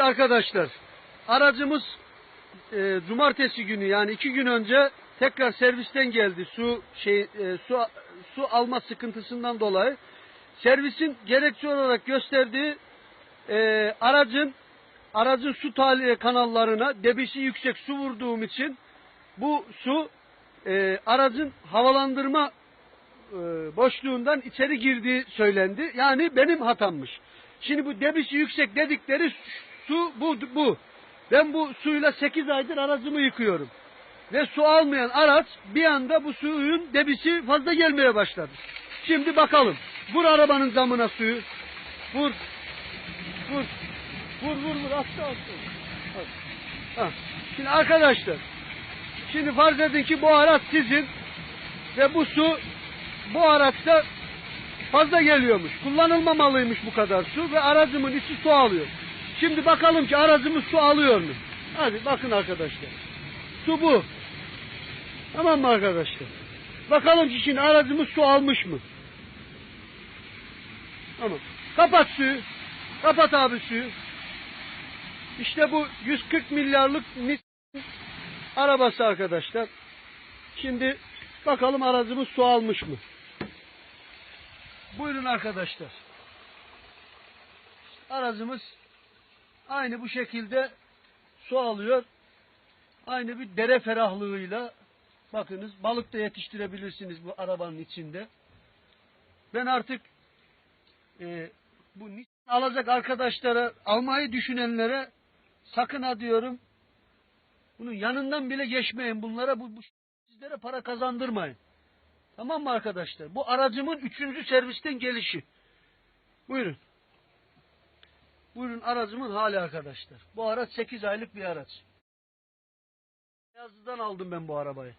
Arkadaşlar aracımız e, cumartesi günü yani iki gün önce tekrar servisten geldi su şey e, su su alma sıkıntısından dolayı. Servisin gerekçe olarak gösterdiği e, aracın aracın su tahliye kanallarına debisi yüksek su vurduğum için bu su e, aracın havalandırma e, boşluğundan içeri girdiği söylendi. Yani benim hatammış. Şimdi bu debisi yüksek dedikleri su bu bu. Ben bu suyla 8 aydır aracımı yıkıyorum. Ve su almayan araç bir anda bu suyun debisi fazla gelmeye başladı. Şimdi bakalım. Vur arabanın camına suyu. Vur. Vur. Vur vur vur. Atla. Ha. Şimdi arkadaşlar. Şimdi farz edin ki bu araç sizin. Ve bu su bu araçta fazla geliyormuş. Kullanılmamalıymış bu kadar su ve aracımın içi su alıyor. Şimdi bakalım ki aracımız su alıyor mu? Hadi bakın arkadaşlar. Su bu. Tamam mı arkadaşlar? Bakalım ki şimdi aracımız su almış mı? Tamam. Kapat suyu. Kapat abi suyu. İşte bu 140 milyarlık arabası arkadaşlar. Şimdi bakalım aracımız su almış mı? Buyurun arkadaşlar. Aracımız aynı bu şekilde su alıyor. Aynı bir dere ferahlığıyla bakınız balık da yetiştirebilirsiniz bu arabanın içinde. Ben artık e, bu alacak arkadaşlara almayı düşünenlere sakın ha diyorum bunun yanından bile geçmeyin bunlara bu, bu sizlere para kazandırmayın. Tamam mı arkadaşlar? Bu aracımın üçüncü servisten gelişi. Buyurun. Buyurun aracımın hali arkadaşlar. Bu araç 8 aylık bir araç. Yazıdan aldım ben bu arabayı.